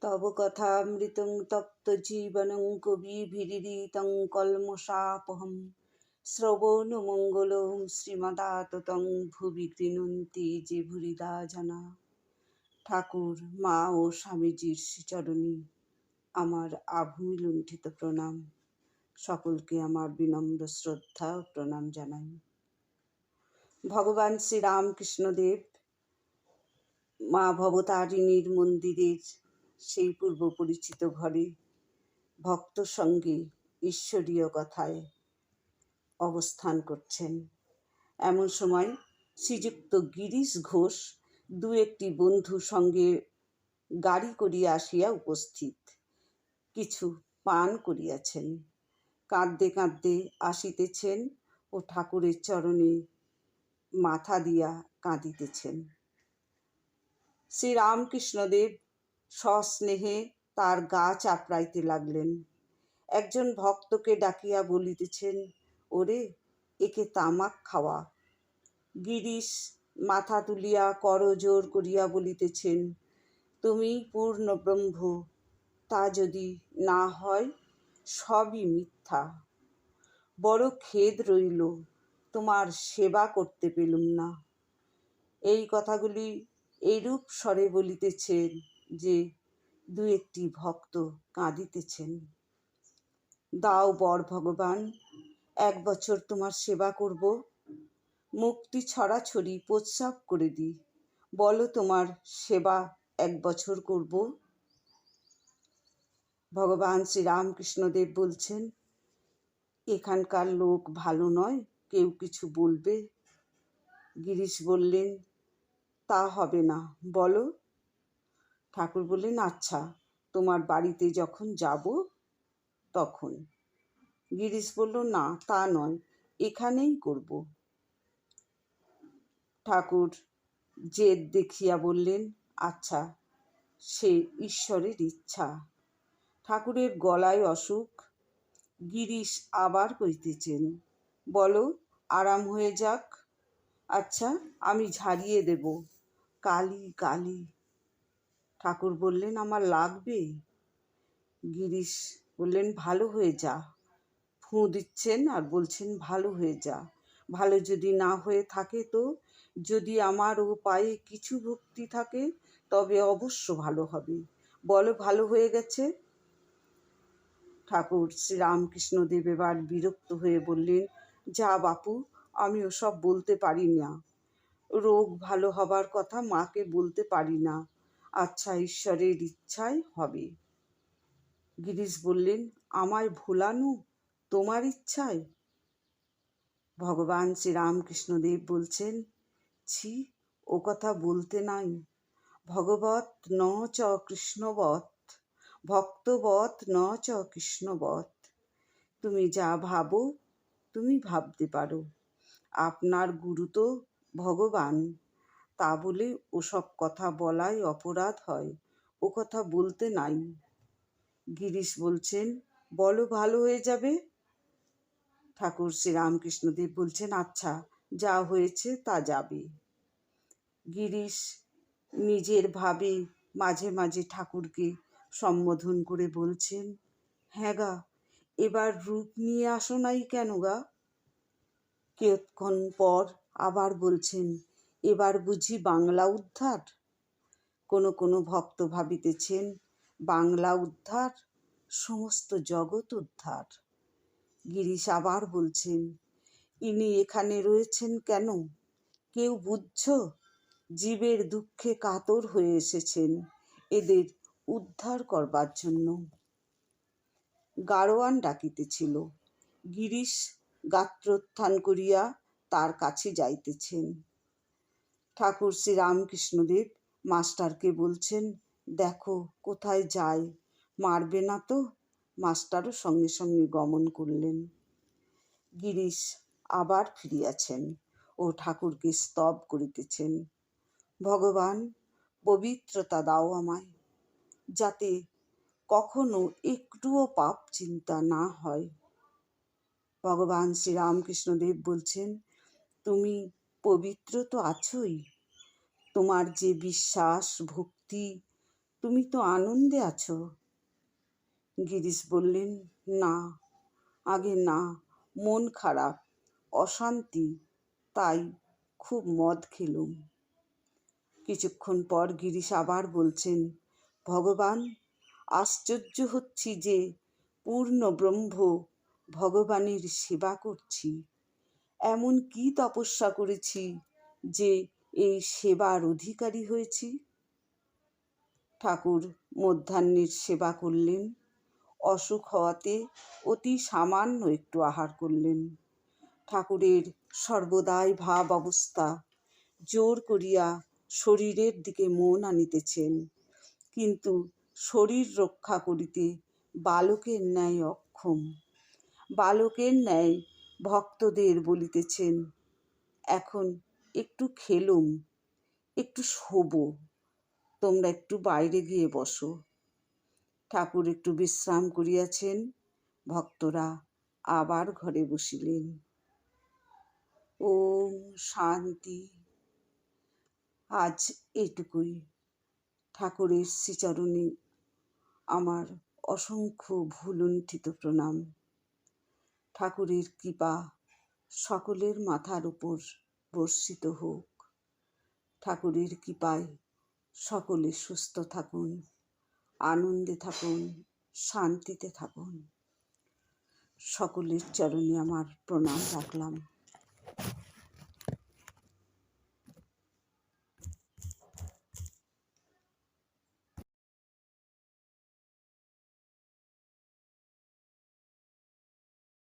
তব কথামৃতং তপ্ত জীবনং কবিভিরিতং কলমশাপহম। শ্রবণমঙ্গলং শ্রীমদাততং ভুবি গৃণন্তি যে ভুরিদা জানা। ঠাকুর, মা ও স্বামীজির শ্রীচরণী আমার আভূমি লুণ্ঠিত প্রণাম। সকলকে আমার বিনম্র শ্রদ্ধা ও প্রণাম জানাই। ভগবান শ্রীরামকৃষ্ণদেব, মা ভবতারিণীর মন্দিরের সেই পূর্ব পরিচিত ঘরে ভক্ত সঙ্গে ঈশ্বরীয় কথায় অবস্থান করছেন। এমন সময় শ্রীযুক্ত গিরিশ ঘোষ দু একটি বন্ধু সঙ্গে গাড়ি করিয়া আসিয়া উপস্থিত। কিছু পান করিয়াছেন। কাঁদতে কাঁদতে আসিতেছেন ও ঠাকুরের চরণে মাথা দিয়া কাঁদিতেছেন। শ্রীরামকৃষ্ণদেব সস্নেহে তার গা চাপড়াইতে লাগলেন। একজন ভক্তকে ডাকিয়া বলিতেছেন, ওরে, একে তামাক খাওয়া। গিরিশ মাথা তুলিয়া করজোর করিয়া বলিতেছেন, তুমি পূর্ণ ব্রহ্ম, তা যদি না হয় সবই মিথ্যা। বড় খেদ রইল, তোমার সেবা করতে পেলুম না। এই কথাগুলি এইরূপ স্বরে বলিতেছেন যে দু একটি ভক্ত কাঁদিতেছেন। দাও বর ভগবান, এক বছর তোমার সেবা করব। মুক্তি ছড়াছড়ি প্রস্রাব করে দিই বলো তোমার সেবা এক বছর করব। ভগবান শ্রীরামকৃষ্ণদেব বলছেন, এখানকার লোক ভালো নয়, কেউ কিছু বলবে? গিরিশ বললেন, তা হবে না, বলো। ঠাকুর বললেন আচ্ছা তোমার বাড়িতে যখন যাব তখন। গিরিশ বলল, না, তা নয়, এখানেই করব। ঠাকুর জেদ দেখিয়া বললেন আচ্ছা সে ঈশ্বরের ইচ্ছা। ঠাকুরের গলায় অসুখ, গিরিশ আবার কইতেছেন বলো, আরাম হয়ে যাক। আচ্ছা আমি ঝাড়িয়ে দেব। কালি কালি। ঠাকুর বললেন, আমার লাগবে? গিরিশ বললেন, ভালো হয়ে যা। ফুঁ দিচ্ছেন আর বলছেন, ভালো হয়ে যা। ভালো যদি না হয়ে থাকে তো, যদি আমার ও পায়ে কিছু ভক্তি থাকে, তবে অবশ্য ভালো হবে। বলো, ভালো হয়ে গেছে? ঠাকুর শ্রীরামকৃষ্ণদেব এবার বিরক্ত হয়ে বললেন, যা বাপু আমি ওসব বলতে পারি না। রোগ ভালো হবার কথা মাকে বলতে পারি না। আচ্ছা ঈশ্বরের ইচ্ছায় হবে। গিরিশ বললেন, আমায় ভোলানো তোমার ইচ্ছায় ভগবান শ্রীরামকৃষ্ণদেব বলছেন, ছি, ও কথা বলতে নাই। ভগবত ন চ কৃষ্ণবৎ, ভক্তবৎ ন চ কৃষ্ণবৎ। তুমি যা ভাবো, তুমি ভাবতে পারো। আপনার গুরু তো ভগবান। তা বলে ওসব কথা বলাই অপরাধ হয়। ও কথা বলতে নাই। গিরিশ বলছেন, বলো, ভালো হয়ে যাবে? ঠাকুর শ্রীরামকৃষ্ণদেব বলছেন আচ্ছা যা হয়েছে তা যাবে। গিরিশ নিজের ভাবে মাঝে মাঝে ঠাকুরকে সম্বোধন করে বলছেন হ্যাঁ গা, এবার রূপ নিয়ে আসো নাই কেন গা? কিয়ৎক্ষণ পর আবার বলছেন এবার বুঝি বাংলা উদ্ধার? কোনো কোনো ভক্ত ভাবিতেছেন, বাংলা উদ্ধার, সমস্ত জগৎ উদ্ধার। গিরিশ আবার বলছেন, ইনি এখানে রয়েছেন কেন? কেউ বুঝছ? জীবের দুঃখে কাতর হয়ে এসেছেন এদের উদ্ধার করবার জন্য। গারোয়ান ডাকিতেছিল। গিরিশ গাত্রোত্থান করিয়া তার কাছে যাইতেছেন। ঠাকুর শ্রী রামকৃষ্ণদেব মাস্টারকে বলছেন, দেখো কোথায় যায়, মারবে না তো? মাস্টারও সঙ্গে সঙ্গে গমন করলেন। গিরিশ আবার ফিরিয়াছেন ও ঠাকুরকে স্তব করিতেছেন। ভগবান, পবিত্রতা দাও আমায়, যাতে কখনো একটুও পাপ চিন্তা না হয়। ভগবান শ্রীরামকৃষ্ণদেব বলছেন, তুমি পবিত্র তো আছোই। তোমার যে বিশ্বাস, ভক্তি, তুমি তো আনন্দে আছো। গিরিশ বললেন, না, আগে না, মন খারাপ, অশান্তি, তাই খুব মদ খেলুম। কিছুক্ষণ পর গিরিশ আবার বলছেন, ভগবান, আশ্চর্য হচ্ছি যে পূর্ণ ব্রহ্ম ভগবানের সেবা করছি। এমন কি তপস্যা করেছি যে এই সেবার অধিকারী হয়েছি? ঠাকুর মধ্যাহ্নের সেবা করলেন, অসুখ হওয়াতে অতি সামান্য একটু আহার করলেন। ঠাকুরের সর্বদাই ভাব অবস্থা, জোর করিয়া শরীরের দিকে মন আনিতেছেন। কিন্তু শরীর রক্ষা করিতে বালকের ন্যায় অক্ষম। বালকের ন্যায় ভক্তদের বলিতেছেন, এখন একটু খেলুম, একটু শোবো, তোমরা একটু বাইরে গিয়ে বসো। ঠাকুর একটু বিশ্রাম করিয়াছেন, ভক্তরা আবার ঘরে বসিলেন। ওম শান্তি। আজ এটুকুই ঠাকুরের শ্রীচরণে আমার অসংখ্য ভুলুণ্ঠিত প্রণাম। ঠাকুরের কৃপা সকলের মাথার উপর বর্ষিত হোক। ঠাকুরের কৃপায় সকলে সুস্থ থাকুন, আনন্দে থাকুন, শান্তিতে থাকুন। সকলের চরণে আমার প্রণাম রাখলাম।